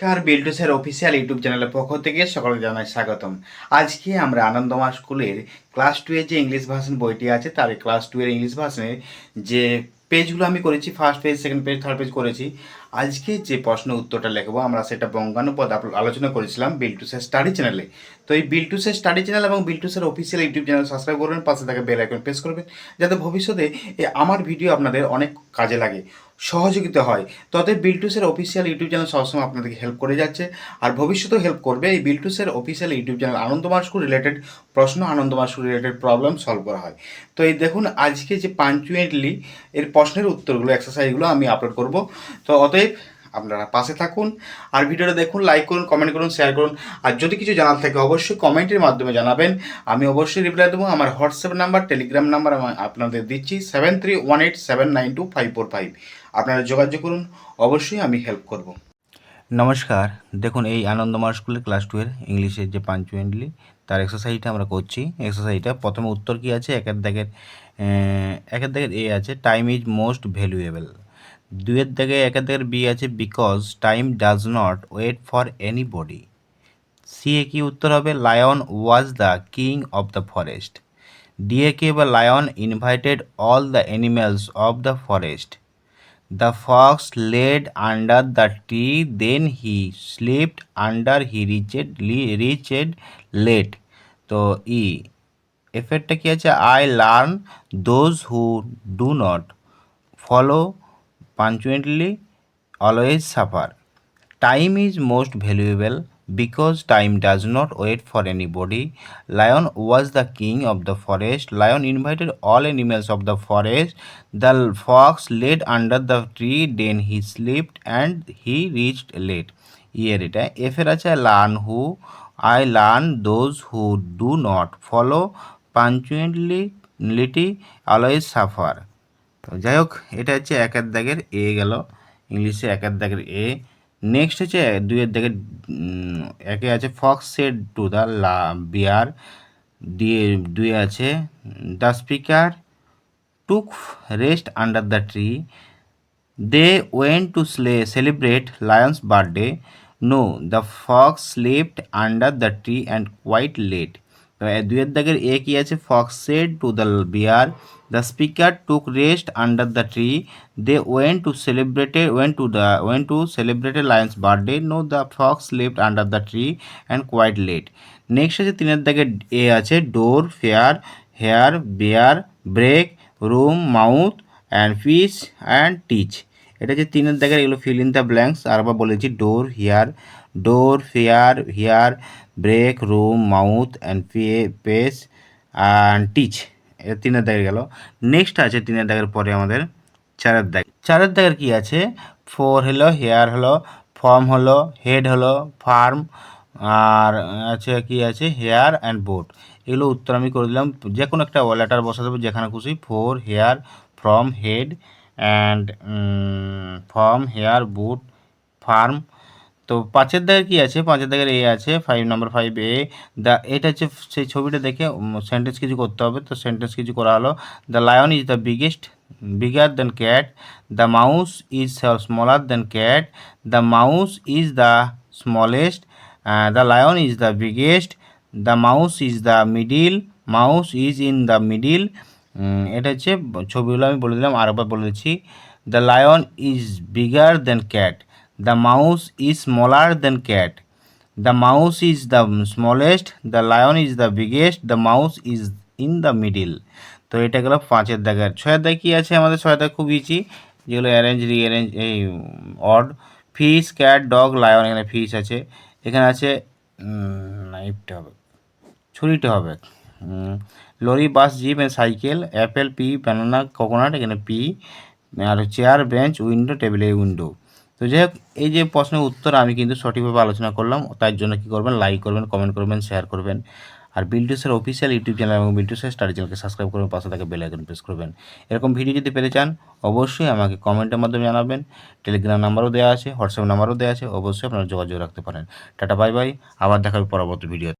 নমস্কার, বিল্টুসের official YouTube চ্যানেলের পক্ষ থেকে সকলকে জানাই স্বাগতম। আজকে আমরা আনন্দমা স্কুলের ক্লাস টু এর যে ইংলিশ ভার্সন বইটি আছে, তার ক্লাস টু এর ইংলিশ ভার্সনের যে পেজগুলো আমি করেছি first page second page third page করেছি, আজকে যে প্রশ্ন উত্তরটা লিখব, আমরা সেটা বঙ্গানুপদ আলোচনা করেছিলাম বিল্টুসের স্টাডি চ্যানেলে তো এই বিল্টুসের স্টাডি চ্যানেল এবং বিল্টুসের অফিসিয়াল ইউটিউব চ্যানেল সাবস্ক্রাইব করবেন, পাশে থাকা বেল আইকন প্রেস করবেন, যাতে ভবিষ্যতে আমার ভিডিও আপনাদের অনেক কাজে লাগে। সহযোগিতা হয়। তবে বিলটুসের অফিসিয়াল ইউটিউব চ্যানেল সবসময় আপনাদেরকে হেল্প করে যাচ্ছে। আর ভবিষ্যতেও হেল্প করবে এই বিলটুসের অফিসিয়াল ইউটিউব চ্যানেল আনন্দ মাসকু রিলেটেড প্রশ্ন আনন্দ মাসকু রিলেটেড প্রবলেম সলভ করা হয়। তো এই দেখুন, আজকে যে পাঞ্চুয়েটলি এর প্রশ্নের উত্তরগুলো এক্সারসাইজগুলো আমি আপলোড করব। তো অতএব আপনারা পাশে থাকুন। আর ভিডিওটা দেখুন লাইক করুন কমেন্ট করুন শেয়ার করুন। আর যদি কিছু জানার থাকে অবশ্যই কমেন্টের মাধ্যমে জানাবেন। আমি অবশ্যই রিপ্লাই দেবো। আমার হোয়াটসঅ্যাপ নাম্বার টেলিগ্রাম নাম্বার আমি আপনাদের দিচ্ছি seven three one eight seven nine two five four five আপনারা যোগাযোগ করুন। অবশ্যই আমি হেল্প করব। নমস্কার। দেখুন এই আনন্দমার স্কুলের ক্লাস টু এর ইংলিশের যে পাঞ্চুয়েন্টলি তার এক্সারসাইজটা আমরা করছি। এক্সারসাইজটা প্রথমে উত্তর কী আছে? একের আহ, একের দাগের এ আছে। টাইম ইজ মোস্ট ভ্যালুয়েবল দুয়ের দাগে একের বি আছে because time does not wait for anybody C এ কি উত্তর হবে? Lion was the king of the forest D এ কি হবে? Lion invited all the animals of the forest the fox laid under the tree, then he slipped under he reached reached late. তো ই এফেক্টটা কি আছে? I learn those who do not follow punctually always suffer time is most valuable because time does not wait for anybody lion was the king of the forest lion invited all animals of the forest the fox laid under the tree then he slipped and he reached late ইয়ের এটা এফের আছে learn who I learn those who do not follow punctually litti always suffer তো যাই হোক এটা হচ্ছে একের দাগের এ গেল, ইংলিশে একের দাগের এ। নেক্সট হচ্ছে দুইয়ের দাগের একে আছে ফক্স সেড টু দ্য লা বিয়ার দিয়ে দুই আছে the speaker took rest under the tree they went to slay celebrate lion's birthday no the fox slipped under the tree and quite late দুয়ের দাগের এ কি আছে? Fox said to the bear the speaker took rest under the tree they went to celebrated went to the went to celebrated lion's birthday no the fox slipped under the tree and quite late next আছে তিনের দাগে এ আছে door fair hair bear break room mouth and fish and teach এটা হচ্ছে তিনের দাগের, এগুলো ফিল ইন দ্য ব্ল্যাঙ্কস আর আবার বলেছি door here door fair here break room mouth and pay pace and teach এটা তিনের দাগের গেল। নেক্সট আছে তিনের দাগের পরে আমাদের চারের দাগ। চারের দাগের কি আছে? ফোর হলো হেয়ার হলো ফর্ম হলো হেড হলো ফার্ম আর আছে কি আছে? হেয়ার অ্যান্ড বোট এগুলো উত্তর আমি করে দিলাম। যে কোনো একটা লেটার বসা দেবো যেখানে খুশি। Four hair from head and form hair boot farm তো পাঁচের দাগের কি আছে? পাঁচের দাগের এ আছে five number five A the এটা হচ্ছে সেই ছবিটা দেখে সেন্টেন্স কিছু করতে হবে। তো সেন্টেন্স কিছু করা হলো the lion is the biggest bigger than cat the mouse is smaller than cat the mouse is the smallest the lion is the biggest the mouse is the middle mouse is in the middle এটা হচ্ছে ছবিগুলো আমি বলে দিলাম, আরেকবার বলে দিচ্ছি। The lion is bigger than cat the mouse is smaller than cat the mouse is the smallest the lion is the biggest the mouse is in the middle তো এটা গেল পাঁচের দাগের। ছয়ের দাগ কী আছে? আমাদের ছয়ের দাগ খুব ইজি যেগুলো অ্যারেঞ্জ রিঅ্যারেঞ্জ এই odd fish cat dog lion এখানে ফিশ আছে। এখানে আছে নাইফটা হবে। ছুরিটা হবে। Lorry, bus, jeep and cycle apple pea banana coconut এখানে P R chair bench window table এই উইন্ডো তো যাই হোক, এই যে প্রশ্নের উত্তর আমি কিন্তু সঠিকভাবে আলোচনা করলাম তার জন্য কী করবেন লাইক করবেন কমেন্ট করবেন শেয়ার করবেন। আর বিল্টুসের অফিসিয়াল ইউটিউব চ্যানেল এবং বিল্টুসের স্টাডি চ্যানেলকে সাবস্ক্রাইব করবেন পাশে থাকে বেল আইকন প্রেস করবেন। এরকম ভিডিও যদি পেতে চান, অবশ্যই আমাকে কমেন্টের মাধ্যমে জানাবেন। টেলিগ্রাম নাম্বারও দেওয়া আছে হোয়াটসঅ্যাপ নাম্বারও দেওয়া আছে, অবশ্যই আপনারা যোগাযোগ রাখতে পারেন। টাটা বাই বাই আবার দেখা হবে পরবর্তী ভিডিও